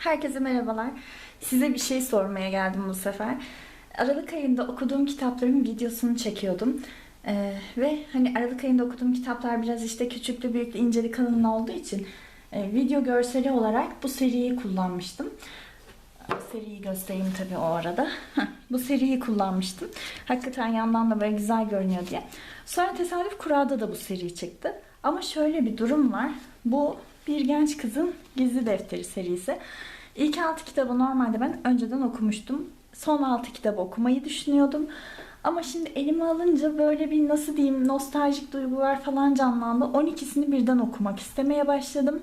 Herkese merhabalar. Size bir şey sormaya geldim bu sefer. Aralık ayında okuduğum kitapların videosunu çekiyordum. Ee, ve hani Aralık ayında okuduğum kitaplar biraz işte küçüklü büyüklü inceli kalınlı olduğu için e, video görseli olarak bu seriyi kullanmıştım. Seriyi göstereyim tabii o arada. Bu seriyi kullanmıştım. Hakikaten yandan da böyle güzel görünüyor diye. Sonra tesadüf kurada da bu seri çıktı. Ama şöyle bir durum var. Bu bir genç kızın gizli defteri serisi. İlk altı kitabı normalde ben önceden okumuştum. Son altı kitabı okumayı düşünüyordum. Ama şimdi elime alınca böyle bir nasıl diyeyim nostaljik duygular falan canlandı. 12'sini birden okumak istemeye başladım.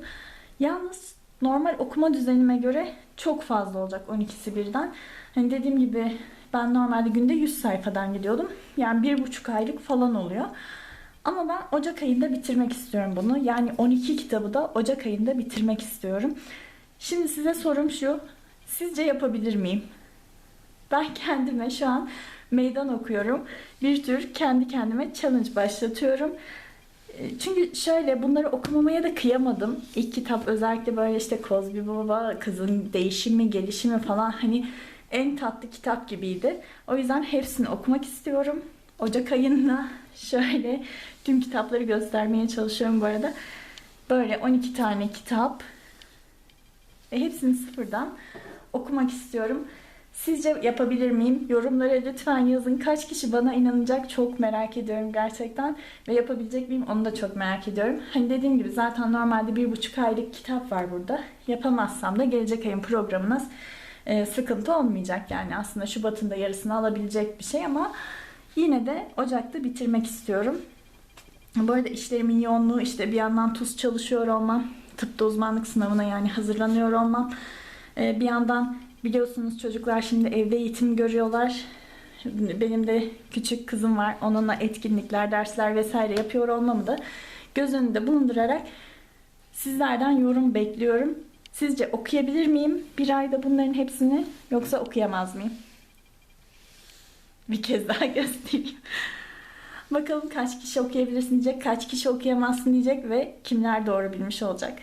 Yalnız normal okuma düzenime göre çok fazla olacak 12'si birden. Hani dediğim gibi ben normalde günde 100 sayfadan gidiyordum. Yani bir buçuk aylık falan oluyor. Ama ben Ocak ayında bitirmek istiyorum bunu. Yani 12 kitabı da Ocak ayında bitirmek istiyorum. Şimdi size sorum şu. Sizce yapabilir miyim? Ben kendime şu an meydan okuyorum. Bir tür kendi kendime challenge başlatıyorum. E, Çünkü şöyle bunları okumamaya da kıyamadım. İlk kitap özellikle böyle işte Cosby Baba kızın değişimi, gelişimi falan hani en tatlı kitap gibiydi. O yüzden hepsini okumak istiyorum. Ocak ayında şöyle tüm kitapları göstermeye çalışıyorum bu arada. Böyle 12 tane kitap ve hepsini sıfırdan okumak istiyorum. Sizce yapabilir miyim? Yorumlara lütfen yazın. Kaç kişi bana inanacak çok merak ediyorum gerçekten. Ve yapabilecek miyim onu da çok merak ediyorum. Hani dediğim gibi zaten normalde bir buçuk aylık kitap var burada. Yapamazsam da gelecek ayın programına e, sıkıntı olmayacak. Yani aslında Şubat'ın da yarısını alabilecek bir şey ama yine de Ocak'ta bitirmek istiyorum. Bu arada işlerimin yoğunluğu işte bir yandan tuz çalışıyor olmam, tıpta uzmanlık sınavına yani hazırlanıyor olmam. Ee, bir yandan biliyorsunuz çocuklar şimdi evde eğitim görüyorlar. Benim de küçük kızım var. Onunla etkinlikler, dersler vesaire yapıyor olmamı da göz önünde bulundurarak sizlerden yorum bekliyorum. Sizce okuyabilir miyim bir ayda bunların hepsini yoksa okuyamaz mıyım? Bir kez daha göstereyim. Bakalım kaç kişi okuyabilirsin diyecek, kaç kişi okuyamazsın diyecek ve kimler doğru bilmiş olacak.